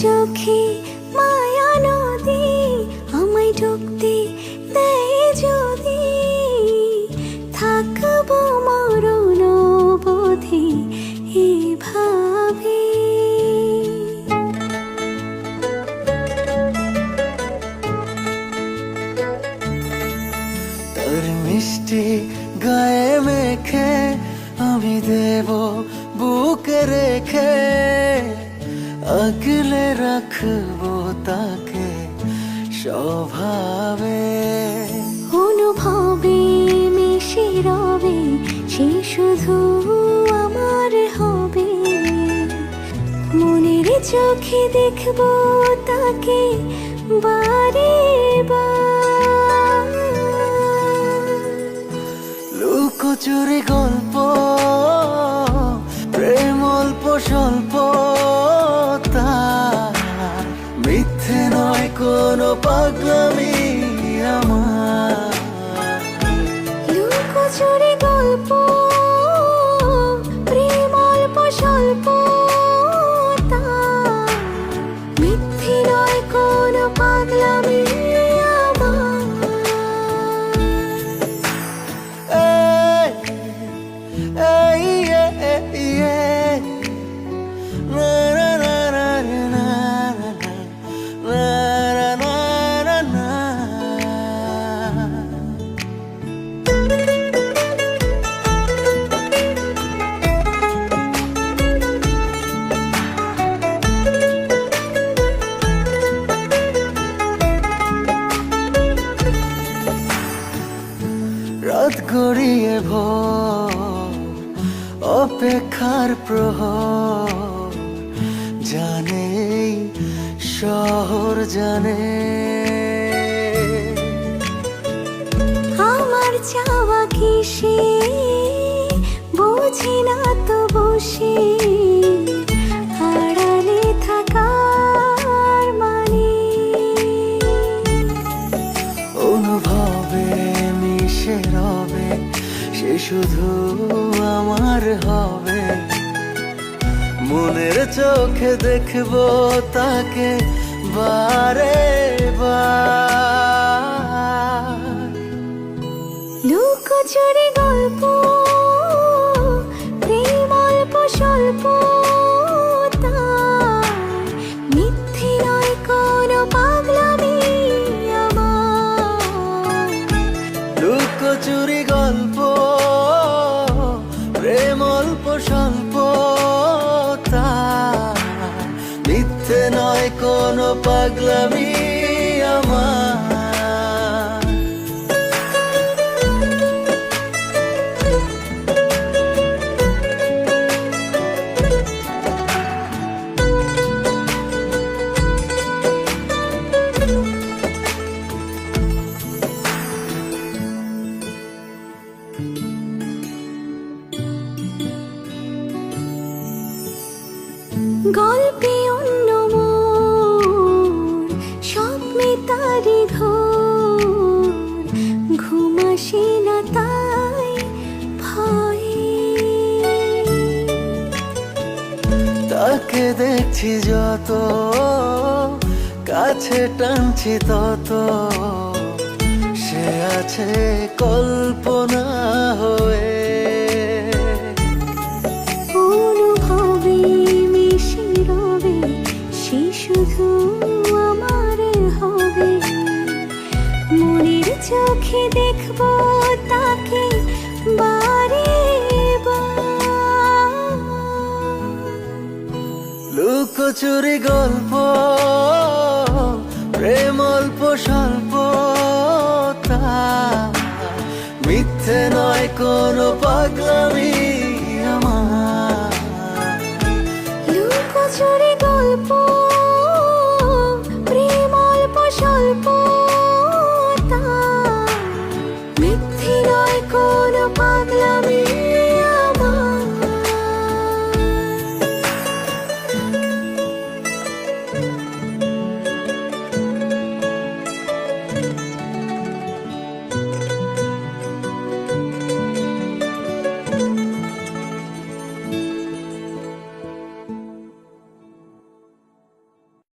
চোখে মায়া নদী, আমায় ঢুকতে দেয় যদি। থাকব মরণ বোধে এভাবে। তোর মিষ্টি গায়ে মেখে আমি দেব বুকে রেখে। আগলে রাখব তাকে স্বভাবে অনুভবে মিশে রবে সে শুধু আমার হবে। মনের চোখে দেখব তাকে বারে। লুকোচুরি গল্প প্রেম অল্প স্বল্প agami রাত গড়িয়ে অপেক্ষার প্রহর জানে শহর জানে। আমার চাওয়া কিসে? বুঝি না তো বসে। সে শুধু আমার হবে। মনের চোখে দেখব তাকে বারে লুকোচুরি গল্প প্রেম অল্প স্বল্প তার নয় কোনো পাগলামি আমার। তাকে দেখছি যত, কাছে টানছি তত। সে আছে কল্পনা হয়ে। শুধু আমার হবে। মনের চোখে দেখব কচুরি গল্প প্রেম অল্প স্বল্প মিথ্যে নয় কোন পাগলামি আমার। লুকোচুরি